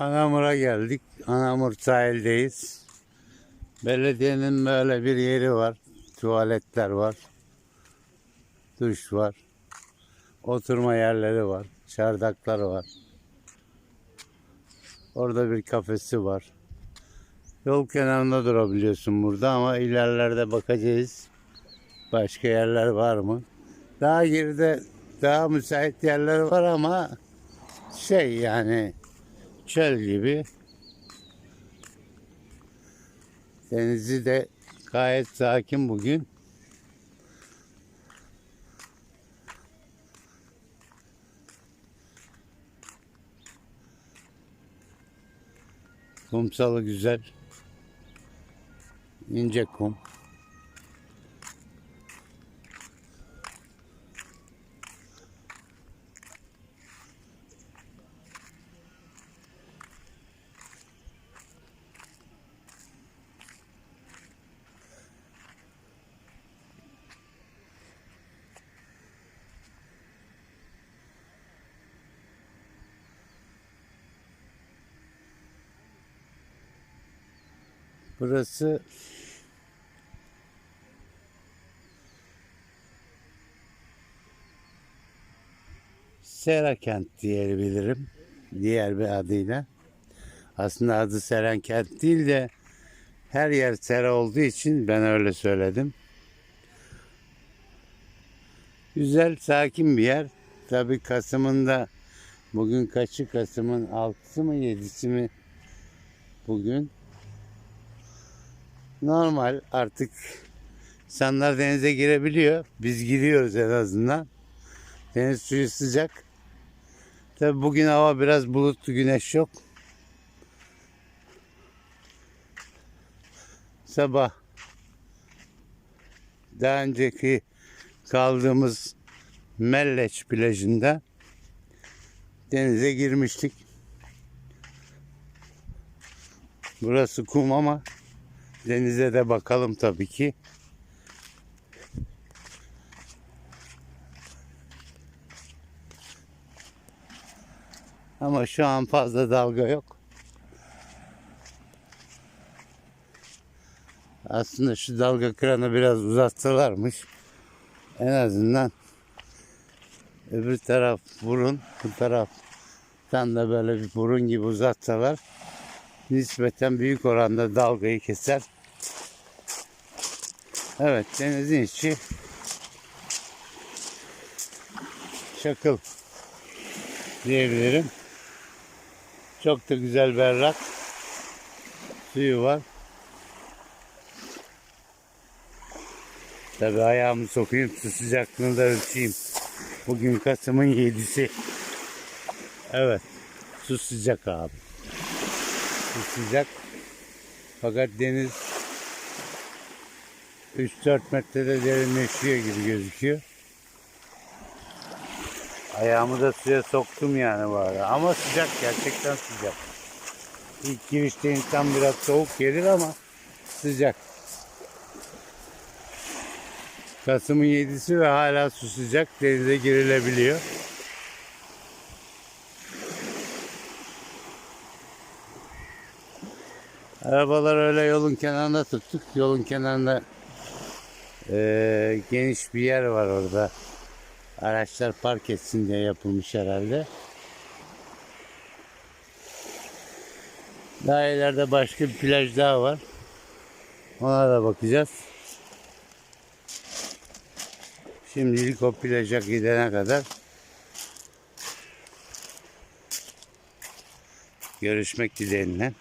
Anamur'a geldik. Anamur sahildeyiz. Belediyenin böyle bir yeri var. Tuvaletler var. Duş var. Oturma yerleri var. Çardaklar var. Orada bir kafesi var. Yol kenarında durabiliyorsun burada ama ilerlerde bakacağız. Başka yerler var mı? Daha geride daha müsait yerler var ama şey yani çöl gibi. Denizi de gayet sakin bugün. Kumsalı güzel. İnce kum. Burası Serakent diyebilirim. Diğer bir adıyla. Aslında adı Serenkent değil de her yer sera olduğu için ben öyle söyledim. Güzel, sakin bir yer. Tabii Kasım'ın da bugün kaçı Kasım'ın 6'sı mı 7'si mi bugün? Normal artık insanlar denize girebiliyor. Biz giriyoruz en azından. Deniz suyu sıcak. Tabi bugün hava biraz bulutlu güneş yok. Sabah daha önceki kaldığımız Melleç plajında denize girmiştik. Burası kum ama denize de bakalım tabii ki. Ama şu an fazla dalga yok. Aslında şu dalga kıranı biraz uzatsalarmış. En azından öbür taraf burun, bu taraftan da böyle bir burun gibi uzatsalar nispeten büyük oranda dalgayı keser. Evet denizin içi şakıl diyebilirim. Çok da güzel berrak suyu var. Tabi ayağımı sokayım su sıcaklığını da ölçeyim. Bugün Kasım'ın 7'si. Evet su sıcak abi. Su sıcak. Fakat deniz 3-4 metrede derinleşiyor gibi gözüküyor. Ayağımı da suya soktum yani bu ara. Ama sıcak gerçekten sıcak. İlk girişte insan biraz soğuk gelir ama sıcak. Kasım'ın 7'si ve hala su sıcak. Denize girilebiliyor. Arabalar öyle yolun kenarında tuttuk. Yolun kenarında eee, geniş bir yer var orada. Araçlar park etsin diye yapılmış herhalde. Daha ileride başka bir plaj daha var. Ona da bakacağız. Şimdilik o plaja gidene kadar görüşmek dileğiyle.